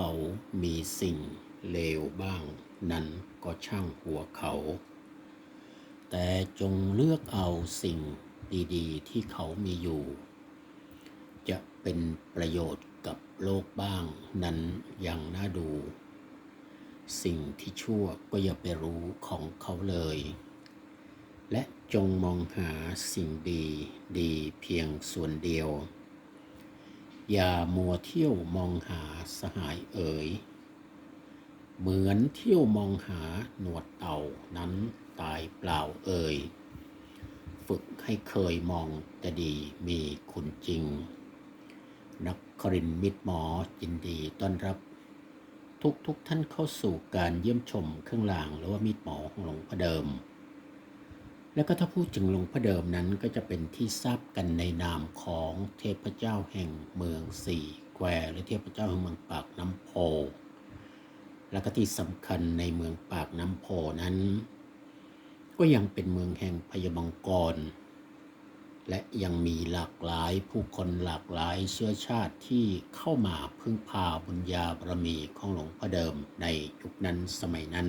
เขามีสิ่งเลวบ้าง นั้นก็ช่างหัวเขา แต่จงเลือกเอาสิ่งดีๆ ที่เขามีอยู่ จะเป็นประโยชน์กับโลกบ้างนั้นยังน่าดู สิ่งที่ชั่วก็อย่าไปรู้ของเขาเลย และจงมองหาสิ่งดีดีเพียงส่วนเดียว อย่ามัวเที่ยวมองหาสหายเอ๋ย เหมือนเที่ยวมองหาหนวดเต่านั้นตายเปล่าเอ่ย ฝึกให้เคยมองแต่ดีมีคุณจริง นักครินมิตรหมอยินดีต้อนรับ ทุกทุกท่านเข้าสู่การเยี่ยมชมเครื่องรางหรือว่ามิตรหมอของหลวงพ่อเดิม แล้วก็ถ้าพูดถึงหลวงพ่อเดิมนั้นก็จะเป็นที่ทราบกันในนามของเทพเจ้าแห่งเมืองสี่แควหรือเทพเจ้าแห่งเมืองปากน้ำโพ แล้วก็ที่สำคัญในเมืองปากน้ำโพนั้น ก็ยังเป็นเมืองแห่งพยามังกร และยังมีหลากหลายผู้คนหลากหลายเชื้อชาติที่เข้ามาพึ่งพาบุญญาบารมีของหลวงพ่อเดิมในยุคนั้นสมัยนั้น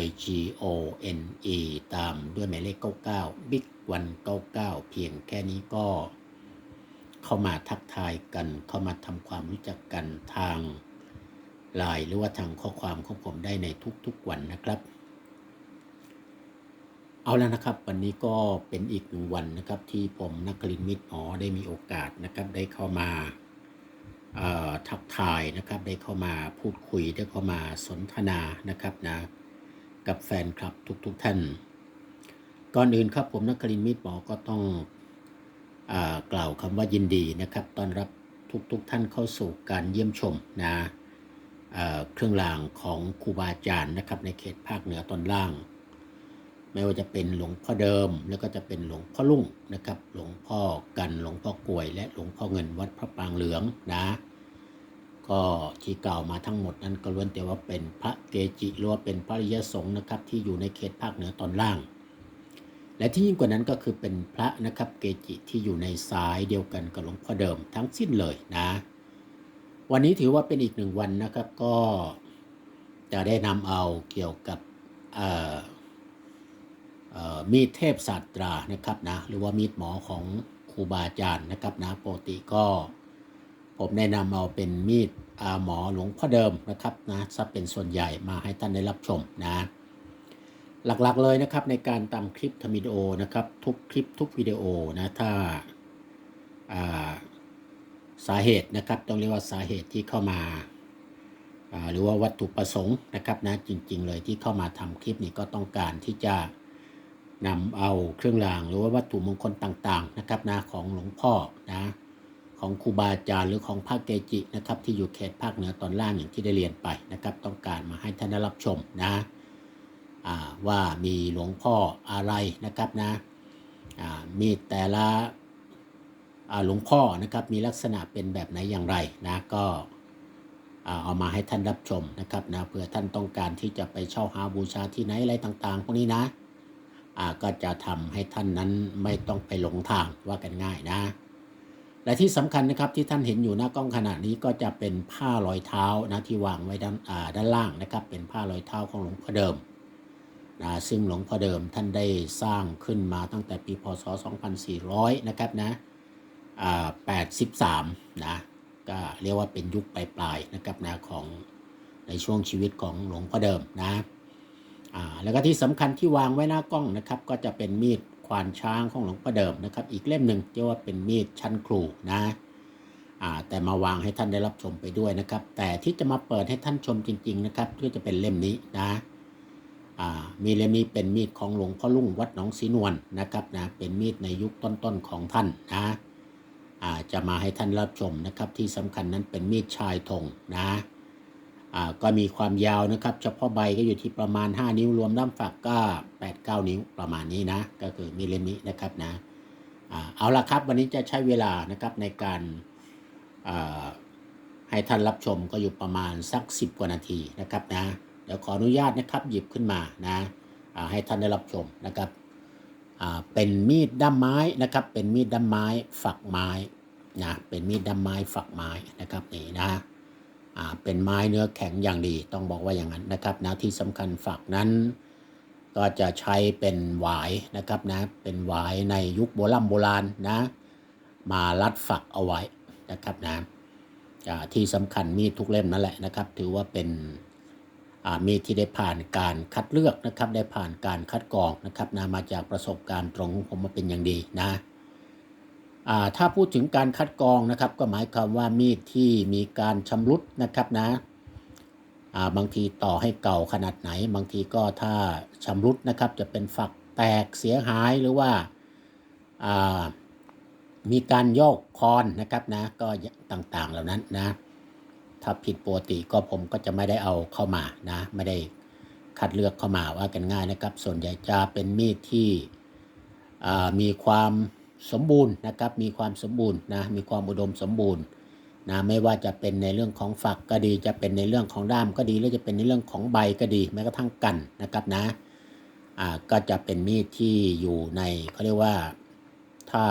I G O N E ตามด้วยหมายเลข 99 Big 199 เพียงแค่นี้ก็เข้ามาทักทายกัน เข้ามาทำความรู้จักกันทางไลน์หรือว่าทางข้อความของผมได้ในทุกๆวันนะครับ เอาแล้วนะครับ วันนี้ก็เป็นอีกหนึ่งวันนะครับที่ผมนักกลินมิตรอ๋อได้มีโอกาสนะครับ ได้เข้ามาทักทายนะครับ ได้เข้ามาพูดคุยได้เข้ามาสนทนานะครับนะ กับแฟนคลับทุกๆทท่าน ก่อนอื่นครับผมนักกลินมิตรหมอก็ต้องอกล่าวคำว่ายินดีนะครับต้อนรับทุกๆทท่านเข้าสู่การเยี่ยมชมนะเครื่องรางของครูบาอาจารย์นะครับในเขตภาคเหนือตอนล่าง ไม่ว่าจะเป็นหลวงพ่อเดิม แล้วก็จะเป็นหลวงพ่อลุ่งนะครับ หลวงพ่อกันหลวงพ่อกลวย และหลวงพ่อเงินวัดพระปางเหลืองนะ ก็ที่กล่าวมาทั้งหมดนั้นก็ล้วนแต่ว่าเป็นพระเกจิหรือว่าเป็นพระริยสงฆ์นะครับที่อยู่ในเขตภาคเหนือตอนล่าง และที่ยิ่งกว่านั้นก็คือเป็นพระนะครับเกจิที่อยู่ในสายเดียวกันกับหลวงพ่อเดิมทั้งสิ้นเลยนะ วันนี้ถือว่าเป็นอีกหนึ่งวันนะครับก็จะได้นำเอาเกี่ยวกับมีดเทพศาสตรานะครับนะหรือว่ามีดหมอของครูบาอาจารย์นะครับนะปกติก็ ผมแนะนำเอาเป็นมีดหมอหลวงพ่อเดิมนะครับนะซะเป็นส่วนใหญ่มาให้ท่านได้รับชมนะหลักๆเลยนะครับในการตามคลิปทำวิดีโอนะครับทุกคลิปทุกวิดีโอนะถ้าาสาเหตุนะครับต้องเรียกว่าสาเหตุที่เข้ามาาหรือว่าวัตถุประสงค์นะครับนะจริง ๆ เลยที่เข้ามาทำคลิปนี้ก็ต้องการที่จะนำเอาเครื่องรางหรือว่าวัตถุมงคลต่างๆนะครับนะของหลวงพ่อนะ ของครูบาอาจารย์หรือของพระเกจินะครับที่อยู่เขตภาคเหนือตอนล่างอย่างที่ได้เรียนไปนะครับ ต้องการมาให้ท่านได้รับชมนะว่ามีหลวงพ่ออะไรนะครับนะมีแต่ละหลวงพ่อนะครับมีลักษณะเป็นแบบไหนอย่างไรนะก็เอามาให้ท่านรับชมนะครับนะเผื่อท่านต้องการที่จะไปเช่าหาบูชาที่ไหนอะไรต่างๆ พวกนี้นะก็จะทำให้ท่านนั้นไม่ต้องไปหลงทางว่ากันง่ายนะ และที่สำคัญนะครับที่ท่านเห็นอยู่หน้ากล้องขณะนี้ก็จะเป็นผ้ารอยเท้านะที่วางไว้ด้านาด้านล่างนะครับ เป็นผ้ารอยเท้าของหลวงพ่อเดิมนะซึ่งหลวงพ่อเดิมท่านได้สร้างขึ้นมาตั้งแต่ปีพศ 2400 นะครับนะอ่า83 นะก็เรียกว่าเป็นยุคปลายๆนะครับนะของในช่วงชีวิตของหลวงพ่อเดิมนะอ่าแล้วก็ที่สำคัญที่วางไว้หน้ากล้องนะครับ ก็จะเป็นมีด ควานช้างของหลวงพ่อเดิมนะครับ อีกเล่มหนึ่งเรียกว่าเป็นมีดชั้นครูนะแต่มาวางให้ท่านได้รับชมไปด้วยนะครับ แต่ที่จะมาเปิดให้ท่านชมจริง ๆ นะครับก็จะเป็นเล่มนี้นะมีเล่มนี้เป็นมีดของหลวงพ่อลุ่งวัดหนองศรีนวลนะครับนะเป็นมีดในยุคต้นๆของท่านนะจะมาให้ท่านรับชมนะครับ ที่สำคัญนั้นเป็นมีดชายธงนะ ก็มีความยาวนะครับ เฉพาะใบก็อยู่ที่ประมาณ 5 นิ้วรวมด้ามฝักก็ 8-9 นิ้วประมาณนี้นะ ก็คือมีเล่มนี้นะครับนะอ่าเอาละครับ วันนี้จะใช้เวลานะครับในการให้ท่านรับชมก็อยู่ประมาณสัก 10 กว่านาทีนะครับนะเดี๋ยวขออนุญาตนะครับหยิบขึ้นมานะให้ท่านได้รับชมนะครับเป็นมีดด้ามไม้นะครับ เป็นมีดด้ามไม้ฝักไม้นะเป็นมีดด้ามไม้ฝักไม้นะครับนี่นะ เป็นไม้เนื้อแข็งอย่างดี ต้องบอกว่าอย่างนั้นนะครับนะที่สำคัญฝักนั้น ก็จะใช้เป็นหวายนะครับนะเป็นหวายในยุคโบราณโบราณนะมารัดฝักเอาไว้นะครับนะที่สำคัญมีดทุกเล่มนั่นแหละนะครับ ถือว่าเป็นมีดที่ได้ผ่านการคัดเลือกนะครับ ได้ผ่านการคัดกรองนะครับนะมาจากประสบการณ์ตรงของผมมาเป็นอย่างดีนะ ถ้าพูดถึงการคัดกรองนะครับ ก็หมายความว่ามีดที่มีการชำรุดนะครับนะาบางทีต่อให้เก่าขนาดไหน บางทีก็ถ้าชำรุดนะครับ จะเป็นฝักแตกเสียหายหรือว่าามีการโยกคอนนะครับนะก็ต่างๆเหล่านั้นนะ ถ้าผิดปกติก็ผมก็จะไม่ได้เอาเข้ามานะ ไม่ได้คัดเลือกเข้ามาว่ากันง่ายนะครับ ส่วนใหญ่จะเป็นมีดที่มีความ สมบูรณ์นะครับ มีความสมบูรณ์นะมีความอุดมสมบูรณ์นะไม่ว่าจะเป็นในเรื่องของฝักก็ดี จะเป็นในเรื่องของด้ามก็ดีหรือจะเป็นในเรื่องของใบก็ดีแม้กระทั่งกันนะครับนะอ่าก็จะเป็นมีดที่อยู่ในเขาเรียกว่าถ้า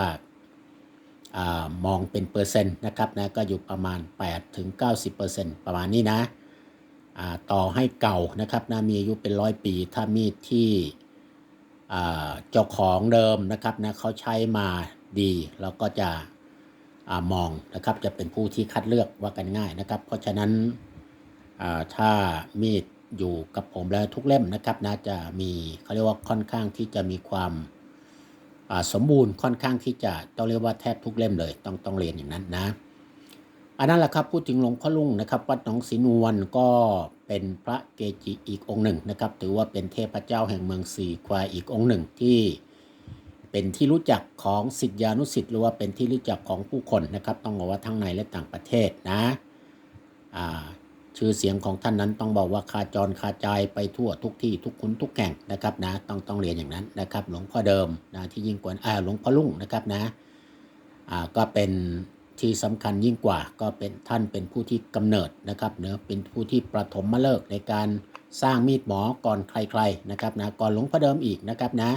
อ่ามองเป็นเปอร์เซ็นต์นะครับนะก็อยู่ประมาณ8ถึง90%ประมาณนี้นะอ่าต่อให้เก่านะครับนะมีอายุเป็นร้อยปี ถ้ามีดที่ เจ้าของเดิมนะครับนะเขาใช้มาดีเราก็จะอมองนะครับจะเป็นผู้ที่คัดเลือกว่ากันง่ายนะครับ เพราะฉะนั้นถ้ามีดอยู่กับผมแล้วทุกเล่มนะครับนะจะมีเขาเรียกว่าค่อนข้างที่จะมีความสมบูรณ์ค่อนข้างที่จะต้องเรียกว่าแทบทุกเล่มเลย ต้องต้องเรียนอย่างนั้นนะอันนั้นแหละครับพูดถึงหลวงพ่อลุงนะครับวัดหนองศรีนวลก็ เป็นพระเกจิอีกองค์หนึ่งนะครับ ถือว่าเป็นเทพเจ้าแห่งเมืองสีควายอีกองค์หนึ่งที่เป็นที่รู้จักของศิษยานุศิษย์หรือว่าเป็นที่รู้จักของผู้คนนะครับ ต้องบอกว่าทั้งในและต่างประเทศนะชื่อเสียงของท่านนั้นต้องบอกว่าคาจรคาใจาไปทั่วทุกที่ทุกคนทุกแห่งนะครับนะต้องต้องเรียนอย่างนั้นนะครับ หลวงพ่อเดิมนะที่ยิ่งกว่าหลวงพ่อลุ่งนะครับนะก็เป็น ที่สำคัญยิ่งกว่าก็เป็นท่านเป็นผู้ที่กำเนิดนะครับเนะเป็นผู้ที่ประถมมาเลิกในการสร้างมีดหมอก่อนใครๆนะครับนะก่อนหลวงพ่อเดิมอีกนะครับนะ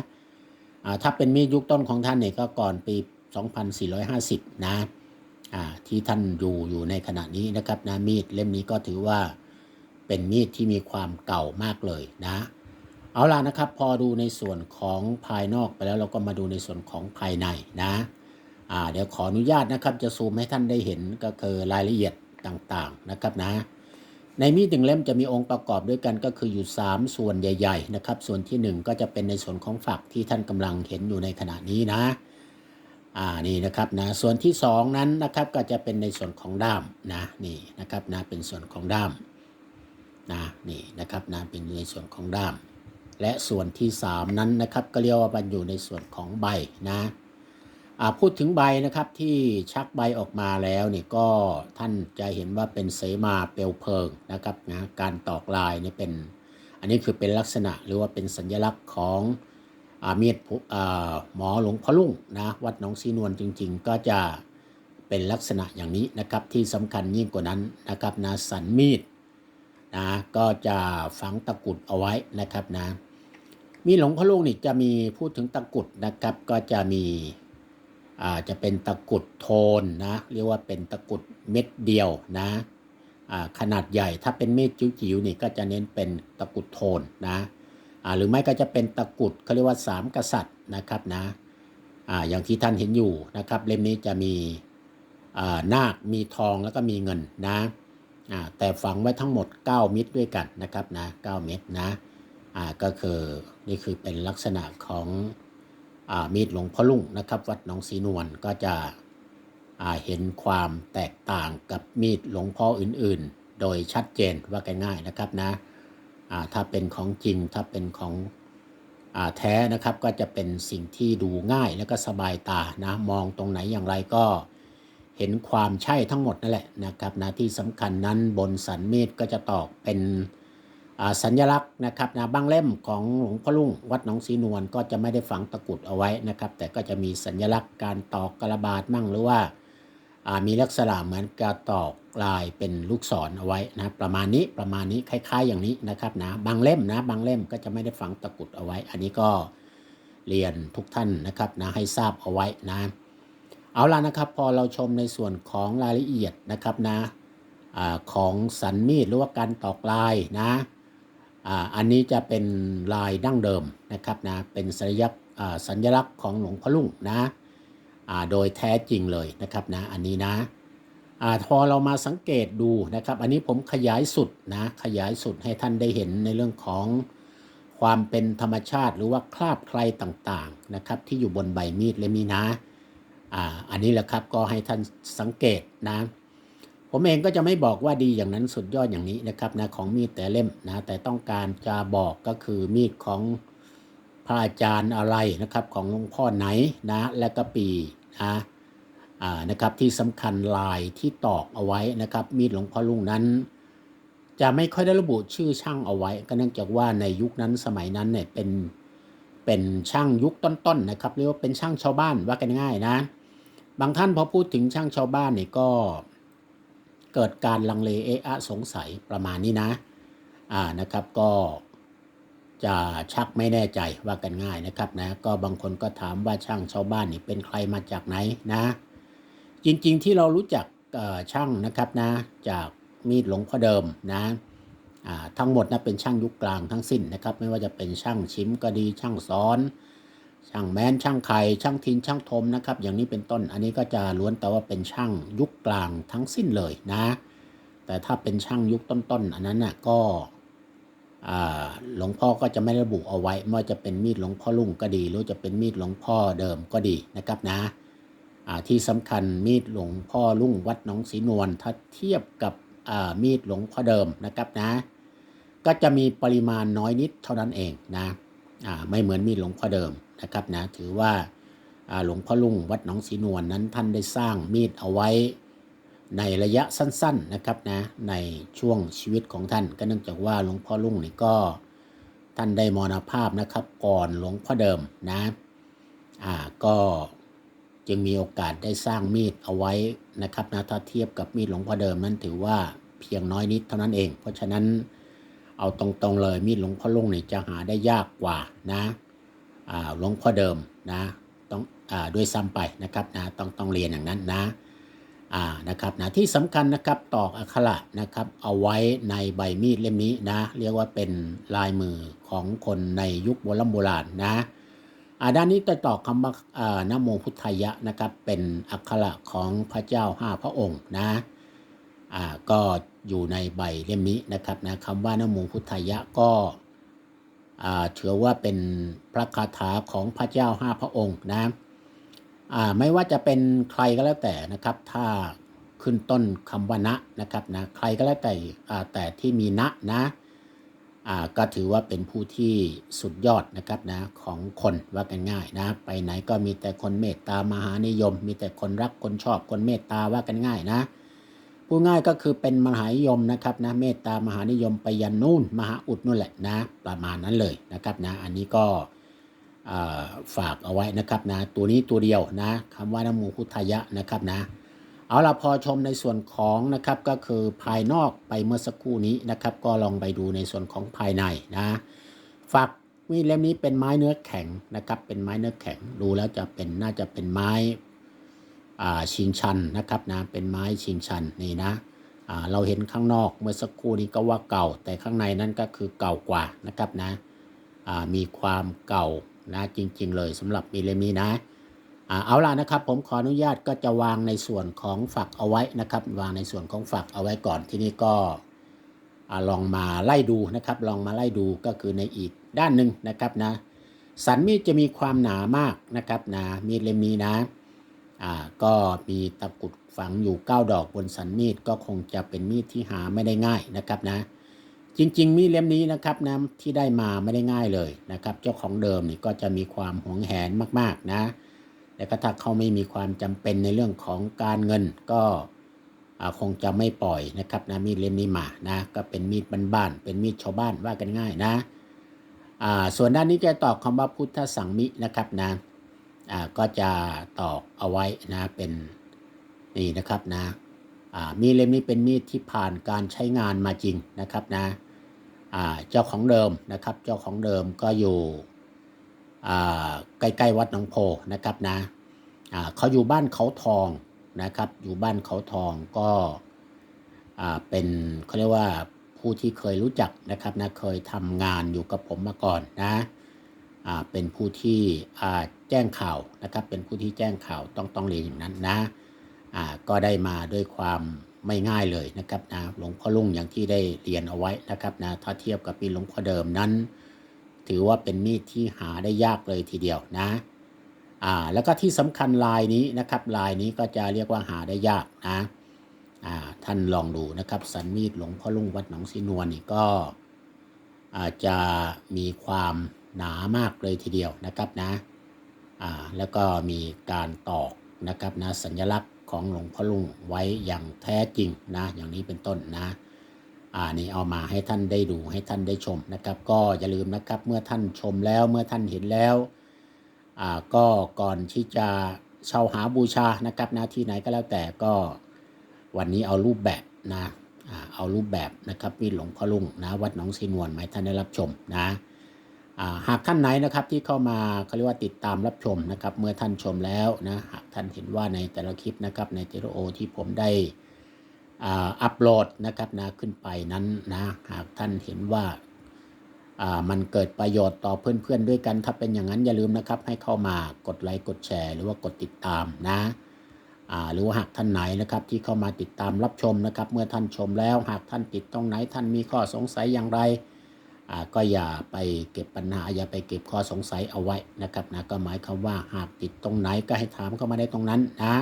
ถ้าเป็นมีดยุคต้นของท่านเนี่ยก็ก่อนปี 2450 นะอ่าที่ท่านอยู่อยู่ในขณะนี้นะครับนะมีดเล่มนี้ก็ถือว่าเป็นมีดที่มีความเก่ามากเลยนะเอาล่ะนะครับ พอดูในส่วนของภายนอกไปแล้วเราก็มาดูในส่วนของภายในนะ อ่าเดี๋ยวขออนุญาตนะครับ จะซูมให้ท่านได้เห็นก็คือรายละเอียดต่างๆนะครับนะ ในมีดหนึ่งเล่มจะมีองค์ประกอบด้วยกันก็คืออยู่ 3 ส่วนใหญ่ ๆ นะครับ ส่วนที่ 1 ก็จะเป็นในส่วนของฝักที่ท่านกำลังเห็นอยู่ในขณะนี้นะอ่านี่นะครับนะส่วนที่ 2 นั้นนะครับก็จะเป็นในส่วนของด้ามนะนี่นะครับนะเป็นส่วนของด้ามนะนี่นะครับนะเป็นในส่วนของด้าม และส่วนที่ 3 นั้นนะครับก็เรียกว่ามันอยู่ในส่วนของใบนะ พูดถึงใบนะครับที่ชักใบออกมาแล้วเนี่ยก็ท่านจะเห็นว่าเป็นเสมาเปลวเพลิงนะครับนะการตอกลายเนี่ยเป็น อันนี้คือเป็นลักษณะหรือว่าเป็นสัญลักษณ์ของอามีดหมอหลวงพ่อลุงนะวัดหนองสีนวลจริง ๆ ก็จะเป็นลักษณะอย่างนี้นะครับที่สำคัญยิ่งกว่านั้นนะครับนะสันมีดนะก็จะฝังตะกุดเอาไว้นะครับนะมีหลวงพ่อลุงนี่จะมีพูดถึงตะกุดนะครับก็จะมี อาจจะเป็นตะกุดโทนนะเรียกว่าเป็นตะกุดเม็ดเดียวนะขนาดใหญ่ถ้าเป็นเม็ดจิ๋วๆนี่ก็จะเน้นเป็นตะกุดโทนนะหรือไม่ก็จะเป็นตะกุดเขาเรียกว่าสามกษัตริย์นะครับนะออย่างที่ท่านเห็นอยู่นะครับเล่มนี้จะมีนาคมีทองแล้วก็มีเงินนะแต่ฝังไว้ทั้งหมด9เม็ดด้วยกันนะครับนะ9เม็ดนะก็คือนี่คือเป็นลักษณะของ มีดหลวงพ่อลุงนะครับ วัดหนองศรีนวลก็จะอาเห็นความแตกต่างกับมีดหลวงพ่ออื่น ๆ โดยชัดเจนว่ากันง่ายนะครับนะอาถ้าเป็นของจริงถ้าเป็นของอาแท้นะครับก็จะเป็นสิ่งที่ดูง่ายแล้วก็สบายตานะมองตรงไหนอย่างไรก็เห็นความใช่ทั้งหมดนั่นแหละนะครับนะที่สำคัญนั้นบนสันมีดก็จะตอกเป็น สัญลักษณ์นะครับนะบางเล่มของหลวงพ่อลุงวัดหนองสีนวลก็จะไม่ได้ฝังตะกุดเอาไว้นะครับ แต่ก็จะมีสัญลักษณ์การตอกกระบาดมั่งหรือว่ามีลักษณะเหมือนการตอกลายเป็นลูกศรเอาไว้นะประมาณนี้ประมาณนี้คล้ายๆอย่างนี้นะครับนะบางเล่มนะบางเล่มก็จะไม่ได้ฝังตะกุดเอาไว้ อันนี้ก็เรียนทุกท่านนะครับนะให้ทราบเอาไว้นะเอาล่ะนะครับพอเราชมในส่วนของรายละเอียดนะครับนะอของสันมีดหรือว่าการตอกลายนะ อ่าอันนี้จะเป็นลายดั้งเดิมนะครับนะเป็นสัญลักษณ์อ่าสัญลักษณ์ของหลวงพ่อลุงนะอ่าโดยแท้จริงเลยนะครับนะอันนี้นะอ่าพอเรามาสังเกตดูนะครับ อันนี้ผมขยายสุดนะขยายสุดให้ท่านได้เห็นในเรื่องของความเป็นธรรมชาติหรือว่าคราบใครต่างๆนะครับ ที่อยู่บนใบมีดเล่มนี้นะอ่าอันนี้แหละครับก็ให้ท่านสังเกตนะ ผมเองก็จะไม่บอกว่าดีอย่างนั้นสุดยอดอย่างนี้นะครับนะของมีดแต่เล่มนะแต่ต้องการจะบอกก็คือมีดของพระอาจารย์อะไรนะครับของหลวงพ่อไหนนะและก็ปีนะอ่านะครับที่สำคัญลายที่ตอกเอาไว้นะครับ มีดหลวงพ่อลุงนั้น จะไม่ค่อยได้ระบุชื่อช่างเอาไว้ ก็เนื่องจากว่าในยุคนั้นสมัยนั้นเนี่ยเป็นเป็นช่างยุคต้นๆนะครับเรียกว่าเป็นช่างชาวบ้านว่ากันง่ายนะ บางท่านพอพูดถึงช่างชาวบ้านเนี่ยก็ เกิดการลังเลเอะอะสงสัยประมาณนี้นะอ่านะครับก็จะชักไม่แน่ใจว่ากันง่ายนะครับนะก็บางคนก็ถามว่าช่างชาวบ้านนี่เป็นใครมาจากไหนนะ จริงๆที่เรารู้จักช่างนะครับนะจากมีดหลงพ่อเดิมนะอ่าทั้งหมดนะเป็นช่างยุคกลางทั้งสิ้นนะครับ ไม่ว่าจะเป็นช่างชิมก็ดีช่างซ้อน ช่างแมนช่างไข่ช่างทินช่างทมนะครับ อย่างนี้เป็นต้นอันนี้ก็จะล้วนแต่ว่าเป็นช่างยุคกลางทั้งสิ้นเลยนะ แต่ถ้าเป็นช่างยุคต้นๆอันนั้นน่ะก็หลวงพ่อก็จะไม่ระบุเอาไว้ไม่ว่าจะเป็นมีดหลวงพ่อลุงก็ดีหรือจะเป็นมีดหลวงพ่อเดิมก็ดีนะครับนะที่สำคัญมีดหลวงพ่อลุงวัดหนองศรีนวลถ้าเทียบกับมีดหลวงพ่อเดิมนะครับนะ ก็จะมีปริมาณน้อยนิดเท่านั้นเองนะไม่เหมือนมีดหลวงพ่อเดิม นะครับนะถือว่าหลวงพ่อลุงวัดหนองศรีนวลนั้นท่านได้สร้างมีดเอาไว้ในระยะสั้นๆนะครับนะในช่วงชีวิตของท่าน ก็เนื่องจากว่าหลวงพ่อลุงนี่ก็ท่านได้มรณภาพนะครับก่อนหลวงพ่อเดิมนะอ่าก็จึงมีโอกาสได้สร้างมีดเอาไว้นะครับนะถ้าเทียบกับมีดหลวงพ่อเดิมนั้นถือว่าเพียงน้อยนิดเท่านั้นเอง เพราะฉะนั้นเอาตรงๆเลยมีดหลวงพ่อลุงนี่จะหาได้ยากกว่านะ หลวงพ่อเดิมนะต้องอด้วยซ้ำไปนะครับนะต้องต้องเรียนอย่างนั้นนะอ่านะครับนะที่สำคัญนะครับตอกอักขระนะครับ เอาไว้ในใบมีดเล่มนี้นะ เรียกว่าเป็นลายมือของคนในยุคโบราณโบราณนะอาด้านนี้จะตอกคำว่านะโมพุทธยะนะครับ เป็นอักขระของพระเจ้าห้าพระองค์นะอ่าก็อยู่ในใบเล่มนี้นะครับนะคำว่านโมพุทธยะก็ ถือว่าเป็นพระคาถาของพระเจ้าห้าพระองค์นะไม่ว่าจะเป็นใครก็แล้วแต่นะครับ ถ้าขึ้นต้นคำว่านะนะครับนะใครก็แล้วแต่แต่ที่มีนะนะก็ถือว่าเป็นผู้ที่สุดยอดนะครับนะของคนว่ากันง่ายนะ ไปไหนก็มีแต่คนเมตตามหานิยม มีแต่คนรักคนชอบคนเมตตาว่ากันง่ายนะ พูดง่ายก็คือเป็นมหานิยมนะครับนะเมตตามหานิยมไปยันนู่นมหาอุดนู่นแหละนะประมาณนั้นเลยนะครับนะอันนี้ก็ฝากเอาไว้นะครับนะตัวนี้ตัวเดียวนะคำว่านโมพุทธายะนะครับนะเอาละพอชมในส่วนของนะครับก็คือภายนอกไปเมื่อสักครู่นี้นะครับ ก็ลองไปดูในส่วนของภายในนะฝักมีดเล่มนี้เป็นไม้เนื้อแข็งนะครับ เป็นไม้เนื้อแข็งดูแล้วจะเป็นน่าจะเป็นไม้ ชิงชันนะครับนะเป็นไม้ชิงชันนี่นะเราเห็นข้างนอกเมื่อสักครู่นี้ก็ว่าเก่า แต่ข้างในนั้นก็คือเก่ากว่านะครับนะมีความเก่านะจริง ๆ เลยสำหรับมีเลมีนะอเอาล่ะนะครับผมขออนุญาตก็จะวางในส่วนของฝักเอาไว้นะครับ วางในส่วนของฝักเอาไว้ก่อนที่นี่ก็ลองมาไล่ดูนะครับ ลองมาไล่ดูก็คือในอีกด้านหนึ่งนะครับนะสันมีดจะมีความหนามากนะครับนะมีดเล่มนี้นะ อ่าก็มีตะกุดฝังอยู่ 9 ดอกบนสันมีดก็คงจะเป็นมีดที่หาไม่ได้ง่ายนะครับนะ จริง ๆ มีดเล่มนี้นะครับนะที่ได้มาไม่ได้ง่ายเลยนะครับ เจ้าของเดิมนี่ก็จะมีความหวงแหนมากๆนะแต่ก็ถ้าเขาไม่มีความจำเป็นในเรื่องของการเงินก็คงจะไม่ปล่อยนะครับนะมีดเล่มนี้มานะก็เป็นมีดบ้านๆเป็นมีดชาวบ้านว่ากันง่ายนะส่วนด้านนี้จะตอกคำว่าพุทธสังมินะครับนะ อ่าก็จะตอกเอาไว้นะเป็นนี่นะครับนะอ่ามีดเล่มนี้เป็นมีดที่ผ่านการใช้งานมาจริงนะครับนะอ่าเจ้าของเดิมนะครับ เจ้าของเดิมก็อยู่อ่าใกล้ๆวัดหนองโพนะครับนะอ่าเขาอยู่บ้านเขาทองนะครับ อยู่บ้านเขาทองก็อ่าเป็นเขาเรียกว่าผู้ที่เคยรู้จักนะครับนะเคยทำงานอยู่กับผมมาก่อนนะอ่าเป็นผู้ที่อ่า แจ้งข่าวนะครับ เป็นผู้ที่แจ้งข่าวต้องต้องเรียนอย่างนั้นนะอ่าก็ได้มาด้วยความไม่ง่ายเลยนะครับนะหลวงพ่อลุงอย่างที่ได้เรียนเอาไว้นะครับนะถ้าเทียบกับปีหลวงพ่อเดิมนั้น ถือว่าเป็นมีดที่หาได้ยากเลยทีเดียวนะอ่าแล้วก็ที่สำคัญลายนี้นะครับลายนี้ก็จะเรียกว่าหาได้ยากนะอ่าท่านลองดูนะครับสันมีดหลวงพ่อลุงวัดหนองสีนวลนี่ก็อาจจะมีความหนามากเลยทีเดียวนะครับนะ อ่าแล้วก็มีการตอกนะครับนะสัญลักษณ์ของหลวงพ่อลุงไว้อย่างแท้จริงนะอย่างนี้เป็นต้นนะอ่านี่เอามาให้ท่านได้ดูให้ท่านได้ชมนะครับ ก็อย่าลืมนะครับเมื่อท่านชมแล้วเมื่อท่านเห็นแล้วอ่าก็ก่อนที่จะเช่าหาบูชานะครับนะที่ไหนก็แล้วแต่ก็วันนี้เอารูปแบบนะอ่าเอารูปแบบนะครับมีหลวงพ่อลุงนะวัดหนองสีนวลมาให้ท่านได้รับชมนะ หากท่านไหนนะครับที่เข้ามาเขาเรียกว่าติดตามรับชมนะครับเมื่อท่านชมแล้วนะหากท่านเห็นว่าในแต่ละคลิปนะครับในเจโรโอที่ผมได้อัปโหลดนะครับนะขึ้นไปนั้นนะหากท่านเห็นว่าามันเกิดประโยชน์ต่อเพื่อนๆด้วยกัน ถ้าเป็นอย่างนั้นอย่าลืมนะครับ ให้เข้ามากดไลค์กดแชร์ หรือว่ากดติดตามนะหรือว่าหากท่านไหนนะครับที่เข้ามาติดตามรับชมนะครับ เมื่อท่านชมแล้ว หากท่านติดตรงไหนท่านมีข้อสงสัยอย่างไร ก็อย่าไปเก็บปัญหา อย่าไปเก็บข้อสงสัยเอาไว้นะครับนะก็หมายความว่าหากติดตรงไหนก็ให้ถามเข้ามาได้ตรงนั้นนะ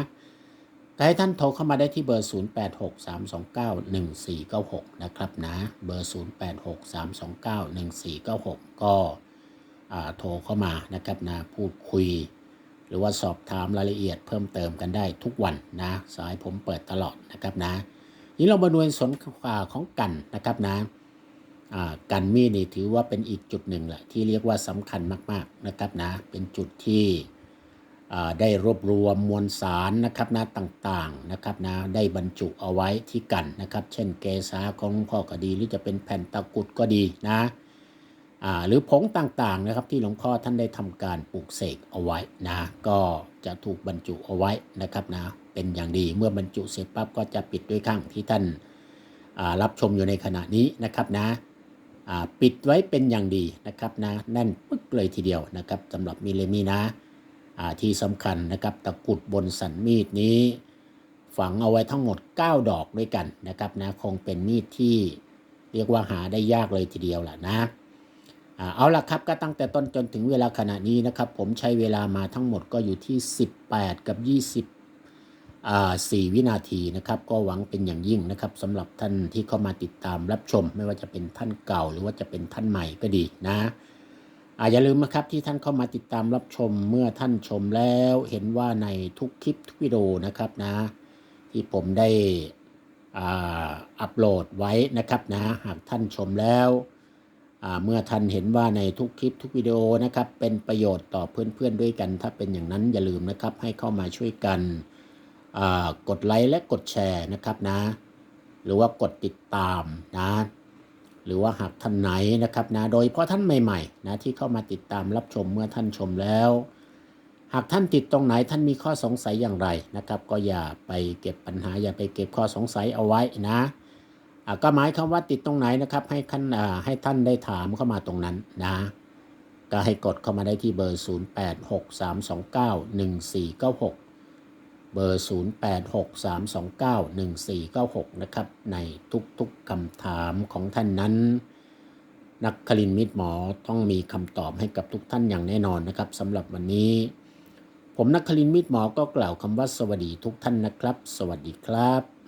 ก็ให้ท่านโทรเข้ามาได้ที่เบอร์ 0863291496 นะครับนะ เบอร์ 0863291496 ก็อ่าโทรเข้ามานะครับนะ พูดคุย หรือว่าสอบถามรายละเอียดเพิ่มเติมกันได้ทุกวันนะ สายผมเปิดตลอดนะครับนะ นี้เรามาดูในส่วนของกันนะครับนะ อ่ากันมีดนี่ถือว่าเป็นอีกจุดหนึ่งแหละที่เรียกว่าสำคัญมาก ๆนะครับนะเป็นจุดที่ได้รวบรวมมวลสารนะครับนะต่างๆนะครับนะได้บรรจุเอาไว้ที่กันนะครับ เช่นเกสาของหลวงพ่อก็ดี หรือจะเป็นแผ่นตะกุดก็ดีนะหรือผงต่างๆนะครับที่หลวงพ่อท่านได้ทำการปลูกเสกเอาไว้นะก็จะถูกบรรจุเอาไว้นะครับนะเป็นอย่างดีเมื่อบรรจุเสร็จปั๊บก็จะปิดด้วยข้างที่ท่านรับชมอยู่ในขณะนี้นะครับนะ ปิดไว้เป็นอย่างดีนะครับนะแน่นปึ๊กเลยทีเดียวนะครับสำหรับมิเลมีนะที่สำคัญนะครับตะกุดบนสันมีดนี้ ฝังเอาไว้ทั้งหมด 9 ดอกด้วยกันนะครับนะคงเป็นมีดที่เรียกว่าหาได้ยากเลยทีเดียวแหละนะเอาละครับก็ตั้งแต่ต้นจนถึงเวลาขณะนี้นะครับ ผมใช้เวลามาทั้งหมดก็อยู่ที่ 18 กับ 20 อ่า4วินาทีนะครับก็หวังเป็นอย่างยิ่งนะครับสำหรับท่านที่เข้ามาติดตามรับชม ไม่ว่าจะเป็นท่านเก่า หรือว่าจะเป็นท่านใหม่ก็ดีนะอาอย่าลืมนะครับที่ท่านเข้ามาติดตามรับชมเมื่อท่านชมแล้วเห็นว่าในทุกคลิปทุกวิดีโอนะครับนะ ที่ผมได้อัปโหลดไว้นะครับนะหากท่านชมแล้วเมื่อท่านเห็นว่าในทุกคลิปทุกวิดีโอนะครับเป็นประโยชน์ต่อเพื่อนๆด้วยกัน ถ้าเป็นอย่างนั้นอย่าลืมนะครับให้เข้ามาช่วยกัน กดไลค์และกดแชร์นะครับนะ หรือว่ากดติดตามนะ หรือว่าหากท่านไหนนะครับนะ โดยเฉพาะท่านใหม่ๆนะที่เข้ามาติดตามรับชมเมื่อท่านชมแล้ว หากท่านติดตรงไหนท่านมีข้อสงสัยอย่างไรนะครับ ก็อย่าไปเก็บปัญหาอย่าไปเก็บข้อสงสัยเอาไว้นะก็หมายคำว่าติดตรงไหนนะครับ ให้ท่านให้ท่านได้ถามเข้ามาตรงนั้นนะก็ให้กดเข้ามาได้ที่เบอร์ 0863291496 เบอร์ 0863291496 นะครับ ในทุกๆคำถามของท่านนั้น นักคลินมิตรหมอต้องมีคำตอบให้กับทุกท่านอย่างแน่นอนนะครับสำหรับวันนี้ ผมนักคลินมิตรหมอก็กล่าวคำว่าสวัสดีทุกท่านนะครับ สวัสดีครับ